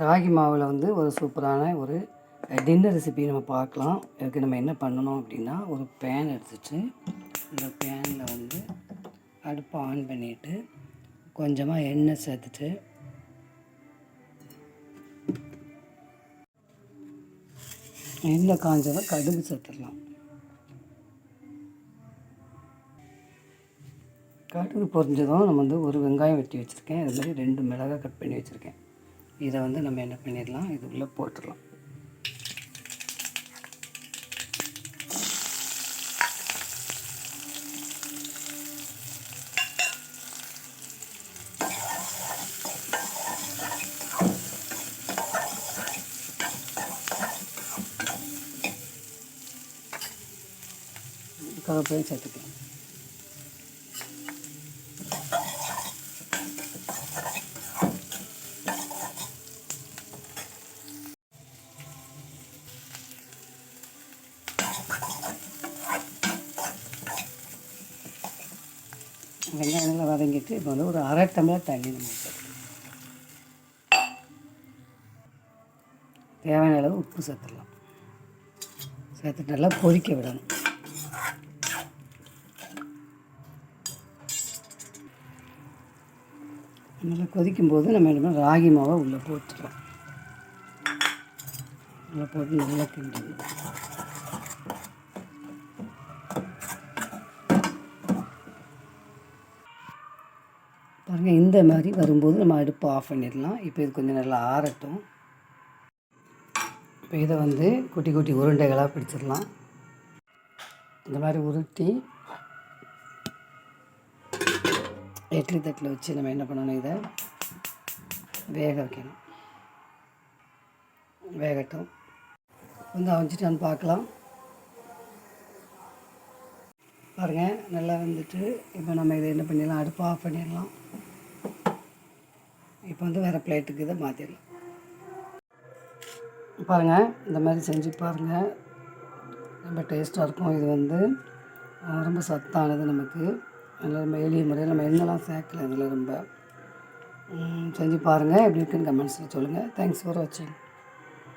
ராகி மாவில் வந்து ஒரு சூப்பரான ஒரு டின்னர் ரெசிபி நம்ம பார்க்கலாம். இதுக்கு நம்ம என்ன பண்ணணும் அப்படின்னா ஒரு பேன் எடுத்துட்டு இந்த பேனில் வந்து அடுப்பை ஆன் பண்ணிவிட்டு கொஞ்சமாக எண்ணெய் சேர்த்துட்டு எண்ணெய் காஞ்சதை கடுகு சேர்த்துடலாம். கடுகு பொறிஞ்சதும் நம்ம வந்து ஒரு வெங்காயம் வெட்டி வச்சுருக்கேன். இது மாதிரி ரெண்டு மிளகாய் கட் பண்ணி வச்சுருக்கேன். இதை வந்து நம்ம என்ன பண்ணிடலாம்? இது உள்ளே போட்டுடலாம். கருவேப்பிலையும் சேர்த்துக்கலாம். வெங்காயம் நல்லா வதங்கிட்டு இப்போ வந்து ஒரு அரை டம்ளர் தண்ணி நம்ம தேவையான அளவு உப்பு சேர்த்துடலாம். சேர்த்துட்டு நல்லா கொதிக்க விடணும். நல்லா கொதிக்கும்போது நம்ம என்ன ராகி மாவை உள்ளே போட்டுடலாம் உள்ளே போட்டு நல்லா கிண்டணும் பாருங்கள் இந்த மாதிரி வரும்போது நம்ம அடுப்பை ஆஃப் பண்ணிடலாம். இப்போ இது கொஞ்சம் நல்லா ஆறட்டும். இப்போ இதை வந்து குட்டி குட்டி உருண்டைகளாக பிடிச்சிடலாம். இந்த மாதிரி உருட்டி இட்லி தட்டில் வச்சு நம்ம என்ன பண்ணணும் இதை? வேக வைக்கணும். வேகட்டும். வந்து அவிஞ்சிட்டான்னு பார்க்கலாம். பாருங்கள் நல்லா வந்துட்டு இப்போ நம்ம இதை என்ன பண்ணிடலாம்? அடுப்பு ஆஃப் பண்ணிடலாம். இப்போ வந்து வேறு பிளேட்டுக்கு இதை மாற்றிடலாம் பாருங்கள் இந்த மாதிரி செஞ்சு பாருங்கள் ரொம்ப டேஸ்ட்டாக இருக்கும். இது வந்து ரொம்ப சத்தானது நமக்கு. நல்லா ரொம்ப எளிய முறையில் நம்ம என்னெல்லாம் சேர்க்கல இதில் ரொம்ப செஞ்சு பாருங்கள் எப்படி இருக்குன்னு கமெண்ட்ஸில் சொல்லுங்கள் தேங்க்ஸ் ஃபார் வாட்சிங்